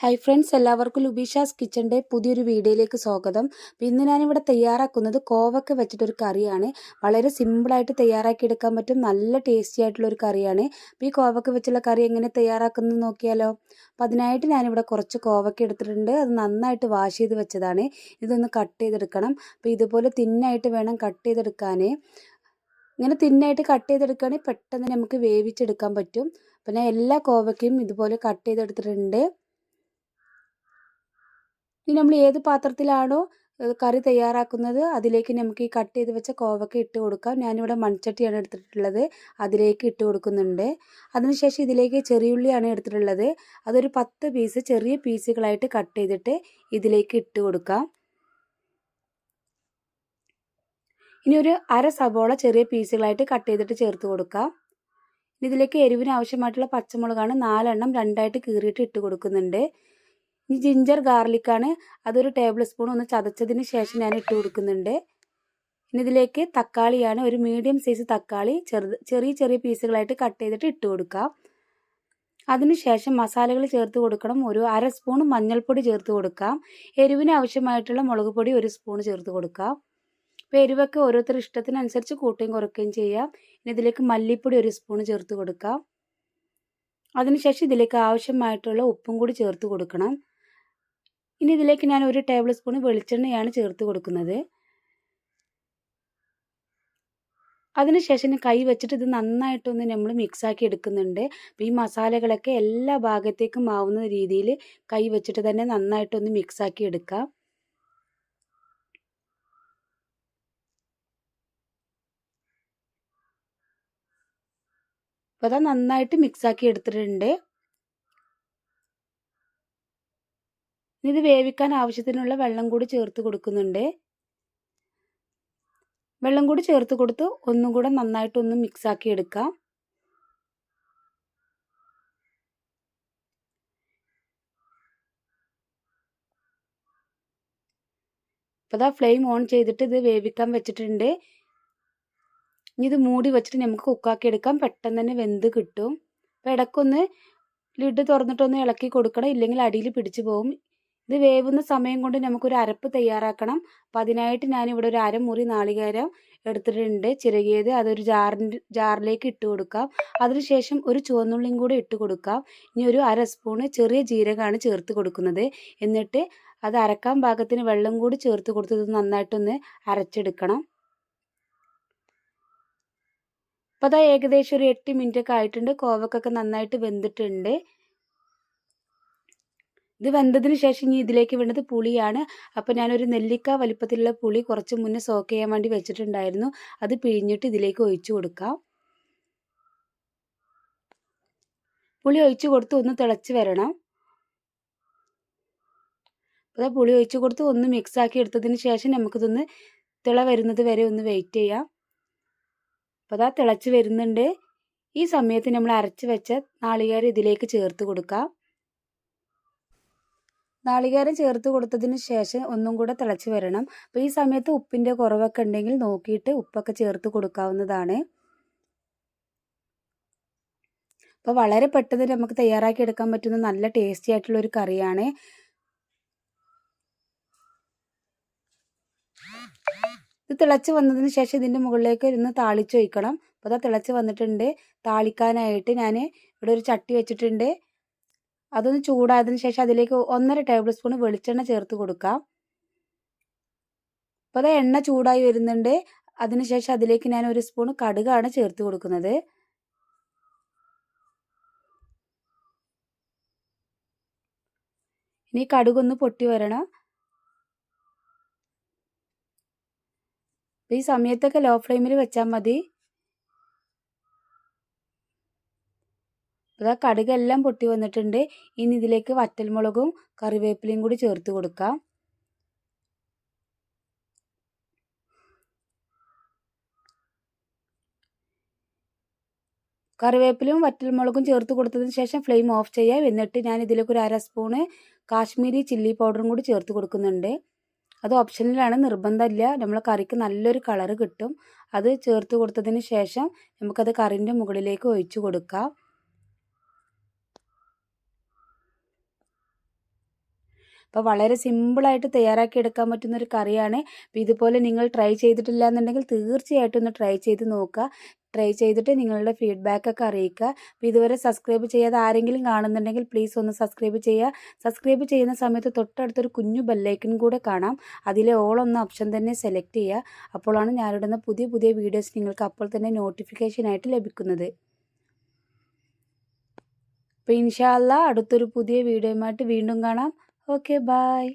Hi friends എല്ലാവർക്കും ലുബീഷാസ് കിച്ചന്റെ പുതിയൊരു വീഡിയോയിലേക്ക് സ്വാഗതം. അപ്പോൾ ഇന്ന് ഞാനിവിടെ തയ്യാറാക്കുന്നത് കോവക്ക വെച്ചിട്ടൊരു കറിയാണ്. വളരെ സിമ്പിളായിട്ട് തയ്യാറാക്കി എടുക്കാൻ പറ്റും. നല്ല ടേസ്റ്റി ആയിട്ടുള്ളൊരു കറിയാണ്. അപ്പോൾ ഈ കോവക്ക വെച്ചുള്ള കറി എങ്ങനെ തയ്യാറാക്കുന്നത് നോക്കിയാലോ? അപ്പോൾ അതിനായിട്ട് ഞാനിവിടെ കുറച്ച് കോവക്ക എടുത്തിട്ടുണ്ട്. അത് നന്നായിട്ട് വാഷ് ചെയ്ത് വെച്ചതാണ്. ഇതൊന്ന് കട്ട് ചെയ്തെടുക്കണം. അപ്പോൾ ഇതുപോലെ തിന്നായിട്ട് വേണം കട്ട് ചെയ്തെടുക്കാൻ ഇങ്ങനെ തിന്നായിട്ട് കട്ട് ചെയ്തെടുക്കുകയാണെങ്കിൽ പെട്ടെന്ന് നമുക്ക് വേവിച്ചെടുക്കാൻ പറ്റും. പിന്നെ എല്ലാ കോവക്കയും ഇതുപോലെ കട്ട് ചെയ്തെടുത്തിട്ടുണ്ട്. ഇനി നമ്മൾ ഏത് പാത്രത്തിലാണോ കറി തയ്യാറാക്കുന്നത് അതിലേക്ക് നമുക്ക് ഈ കട്ട് ചെയ്ത് വെച്ച കോവക്ക ഇട്ട് കൊടുക്കാം. ഞാനിവിടെ മൺചട്ടിയാണ് എടുത്തിട്ടുള്ളത് അതിലേക്ക് ഇട്ട് കൊടുക്കുന്നുണ്ട്. അതിനുശേഷം ഇതിലേക്ക് ചെറിയുള്ളിയാണ് എടുത്തിട്ടുള്ളത്. അതൊരു പത്ത് പീസ് ചെറിയ പീസുകളായിട്ട് കട്ട് ചെയ്തിട്ട് ഇതിലേക്ക് ഇട്ട് കൊടുക്കാം. ഇനി ഒരു അര സബോള ചെറിയ പീസുകളായിട്ട് കട്ട് ചെയ്തിട്ട് ചേർത്ത് കൊടുക്കാം. ഇതിലേക്ക് എരിവിന് ആവശ്യമായിട്ടുള്ള പച്ചമുളകാണ് നാലെണ്ണം രണ്ടായിട്ട് കീറിയിട്ട് ഇട്ട് കൊടുക്കുന്നുണ്ട്. ഇനി ജിഞ്ചർ ഗാർലിക്കാണ് അതൊരു ടേബിൾ സ്പൂൺ ഒന്ന് ചതച്ചതിന് ശേഷം ഞാൻ ഇട്ട് കൊടുക്കുന്നുണ്ട്. ഇനി ഇതിലേക്ക് തക്കാളിയാണ്. ഒരു മീഡിയം സൈസ് തക്കാളി ചെറുത് ചെറിയ ചെറിയ പീസുകളായിട്ട് കട്ട് ചെയ്തിട്ട് ഇട്ട് കൊടുക്കാം. അതിനുശേഷം മസാലകൾ ചേർത്ത് കൊടുക്കണം. ഒരു അര സ്പൂൺ മഞ്ഞൾപ്പൊടി ചേർത്ത് കൊടുക്കാം. എരിവിന് ആവശ്യമായിട്ടുള്ള മുളക് പൊടി ഒരു സ്പൂൺ ചേർത്ത് കൊടുക്കാം. അപ്പോൾ എരിവൊക്കെ ഓരോരുത്തർ ഇഷ്ടത്തിനനുസരിച്ച് കൂട്ടുകയും കുറയ്ക്കുകയും ചെയ്യാം. ഇനി ഇതിലേക്ക് മല്ലിപ്പൊടി ഒരു സ്പൂൺ ചേർത്ത് കൊടുക്കാം. അതിനുശേഷം ഇതിലേക്ക് ആവശ്യമായിട്ടുള്ള ഉപ്പും കൂടി ചേർത്ത് കൊടുക്കണം. ഇനി ഇതിലേക്ക് ഞാൻ ഒരു ടേബിൾ സ്പൂൺ വെളിച്ചെണ്ണയാണ് ചേർത്ത് കൊടുക്കുന്നത്. അതിനുശേഷം കൈ വെച്ചിട്ട് ഇത് നന്നായിട്ടൊന്ന് നമ്മൾ മിക്സാക്കി എടുക്കുന്നുണ്ട്. അപ്പോൾ ഈ മസാലകളൊക്കെ എല്ലാ ഭാഗത്തേക്കും ആവുന്ന രീതിയിൽ കൈ വെച്ചിട്ട് തന്നെ നന്നായിട്ടൊന്ന് മിക്സാക്കി എടുക്കാം. അപ്പോൾ അത് നന്നായിട്ട് മിക്സാക്കി എടുത്തിട്ടുണ്ട്. ഇത് വേവിക്കാൻ ആവശ്യത്തിനുള്ള വെള്ളം കൂടി ചേർത്ത് കൊടുക്കുന്നുണ്ട്. വെള്ളം കൂടി ചേർത്ത് കൊടുത്ത് ഒന്നും കൂടെ നന്നായിട്ടൊന്ന് മിക്സാക്കി എടുക്കാം. അപ്പോൾ ഇതാ ഫ്ലെയിം ഓൺ ചെയ്തിട്ട് ഇത് വേവിക്കാൻ വെച്ചിട്ടുണ്ട്. ഇനി ഇത് മൂടി വെച്ചിട്ട് നമുക്ക് കുക്കാക്കി എടുക്കാം. പെട്ടെന്ന് തന്നെ വെന്ത് കിട്ടും. അപ്പോൾ ഇടയ്ക്കൊന്ന് ലിഡ് തുറന്നിട്ടൊന്ന് ഇളക്കി കൊടുക്കണം. ഇല്ലെങ്കിൽ അടിയിൽ പിടിച്ചു പോകും ഇത് വേവുന്ന സമയം കൊണ്ട് നമുക്കൊരു അരപ്പ് തയ്യാറാക്കണം. അപ്പം അതിനായിട്ട് ഞാനിവിടെ ഒരു അരമുറി നാളികേരം എടുത്തിട്ടുണ്ട്. ചിരകിയത് അതൊരു ജാറിന്റെ ജാറിലേക്ക് ഇട്ട് കൊടുക്കാം. അതിനുശേഷം ഒരു ചുവന്നുള്ളിയും കൂടി ഇട്ട് കൊടുക്കാം. ഇനി ഒരു അര സ്പൂണ് ചെറിയ ജീരകമാണ് ചേർത്ത് കൊടുക്കുന്നത്. എന്നിട്ട് അത് അരക്കാൻ പാകത്തിന് വെള്ളം കൂടി ചേർത്ത് കൊടുത്തത് നന്നായിട്ടൊന്ന് അരച്ചെടുക്കണം. അപ്പോൾ അതാ ഏകദേശം ഒരു എട്ട് മിനിറ്റൊക്കെ ആയിട്ടുണ്ട്. കോവക്കൊക്കെ നന്നായിട്ട് വെന്തിട്ടുണ്ട്. ഇത് വെന്തതിന് ശേഷം ഇനി ഇതിലേക്ക് വേണ്ടത് പുളിയാണ്. അപ്പോൾ ഞാനൊരു നെല്ലിക്ക വലിപ്പത്തിലുള്ള പുളി കുറച്ച് മുന്നേ സോക്ക് ചെയ്യാൻ വേണ്ടി വെച്ചിട്ടുണ്ടായിരുന്നു. അത് പിഴിഞ്ഞിട്ട് ഇതിലേക്ക് ഒഴിച്ചു കൊടുക്കാം. പുളി ഒഴിച്ചു കൊടുത്ത് ഒന്ന് തിളച്ച് വരണം. അപ്പോൾ പുളി ഒഴിച്ചു കൊടുത്ത് ഒന്ന് മിക്സ് ആക്കി എടുത്തതിന് ശേഷം നമുക്കിതൊന്ന് തിള വരുന്നത് വരെ ഒന്ന് വെയിറ്റ് ചെയ്യാം. അപ്പോൾ അതാ തിളച്ച് വരുന്നുണ്ട്. ഈ സമയത്ത് നമ്മൾ അരച്ച് വെച്ച നാളികേരം ഇതിലേക്ക് ചേർത്ത് കൊടുക്കാം. നാളികേരം ചേർത്ത് കൊടുത്തതിന് ശേഷം ഒന്നും കൂടെ തിളച്ച് വരണം. അപ്പോൾ ഈ സമയത്ത് ഉപ്പിന്റെ കുറവൊക്കെ ഉണ്ടെങ്കിൽ നോക്കിയിട്ട് ഉപ്പൊക്കെ ചേർത്ത് കൊടുക്കാവുന്നതാണ്. അപ്പോൾ വളരെ പെട്ടെന്ന് നമുക്ക് തയ്യാറാക്കി എടുക്കാൻ പറ്റുന്ന നല്ല ടേസ്റ്റി ആയിട്ടുള്ള ഒരു കറിയാണ്. ഇത് തിളച്ച് വന്നതിന് ശേഷം ഇതിന്റെ മുകളിലേക്ക് ഇരുന്ന് താളിച്ച് വയ്ക്കണം അപ്പോൾ അത് തിളച്ച് വന്നിട്ടുണ്ട്. താളിക്കാനായിട്ട് ഞാൻ ഇവിടെ ഒരു ചട്ടി വെച്ചിട്ടുണ്ട്. അതൊന്ന് ചൂടായതിന് ശേഷം അതിലേക്ക് ഒന്നര ടേബിൾ സ്പൂൺ വെളിച്ചെണ്ണ ചേർത്ത് കൊടുക്കാം. അപ്പോൾ അത് എണ്ണ ചൂടായി വരുന്നുണ്ട്. അതിനുശേഷം അതിലേക്ക് ഞാൻ ഒരു സ്പൂൺ കടുകാണ് ചേർത്ത് കൊടുക്കുന്നത്. ഇനി കടുകൊന്ന് പൊട്ടി വരണം. ഈ സമയത്തൊക്കെ ലോ ഫ്ലെയിമിൽ വെച്ചാൽ മതി. അതാ കടുകെല്ലാം പൊട്ടി വന്നിട്ടുണ്ട്. ഇനി ഇതിലേക്ക് വറ്റൽമുളകും കറിവേപ്പിലയും കൂടി ചേർത്ത് കൊടുക്കാം. കറിവേപ്പിലും വറ്റൽമുളകും ചേർത്ത് കൊടുത്തതിന് ശേഷം ഫ്ലെയിം ഓഫ് ചെയ്യാം. എന്നിട്ട് ഞാൻ ഇതിലേക്ക് ഒരു അര സ്പൂണ് കാശ്മീരി ചില്ലി പൗഡറും കൂടി ചേർത്ത് കൊടുക്കുന്നുണ്ട്. അത് ഓപ്ഷനിലാണ് നിർബന്ധമില്ല. നമ്മൾ കറിക്ക് നല്ലൊരു കളറ് കിട്ടും. അത് ചേർത്ത് കൊടുത്തതിന് ശേഷം നമുക്കത് കറിന്റെ മുകളിലേക്ക് ഒഴിച്ചു കൊടുക്കാം. അപ്പോൾ വളരെ സിമ്പിളായിട്ട് തയ്യാറാക്കി എടുക്കാൻ പറ്റുന്ന ഒരു കറിയാണ്. അപ്പോൾ ഇതുപോലെ നിങ്ങൾ ട്രൈ ചെയ്തിട്ടില്ല എന്നുണ്ടെങ്കിൽ തീർച്ചയായിട്ടും ഒന്ന് ട്രൈ ചെയ്ത് നോക്കുക. ട്രൈ ചെയ്തിട്ട് നിങ്ങളുടെ ഫീഡ്ബാക്കൊക്കെ അറിയിക്കുക. അപ്പോൾ ഇതുവരെ സബ്സ്ക്രൈബ് ചെയ്യാതെ ആരെങ്കിലും കാണുന്നുണ്ടെങ്കിൽ പ്ലീസ് ഒന്ന് സബ്സ്ക്രൈബ് ചെയ്യുക. സബ്സ്ക്രൈബ് ചെയ്യുന്ന സമയത്ത് തൊട്ടടുത്തൊരു കുഞ്ഞു ബെല്ലൈക്കൺ കൂടെ കാണാം. അതിലെ ഓൾ എന്ന ഓപ്ഷൻ തന്നെ സെലക്ട് ചെയ്യുക. അപ്പോഴാണ് ഞാനിടുന്ന പുതിയ പുതിയ വീഡിയോസ് നിങ്ങൾക്ക് അപ്പോൾ തന്നെ നോട്ടിഫിക്കേഷനായിട്ട് ലഭിക്കുന്നത്. അപ്പോൾ ഇൻഷാല്ല അടുത്തൊരു പുതിയ വീഡിയോയുമായിട്ട് വീണ്ടും കാണാം. Okay bye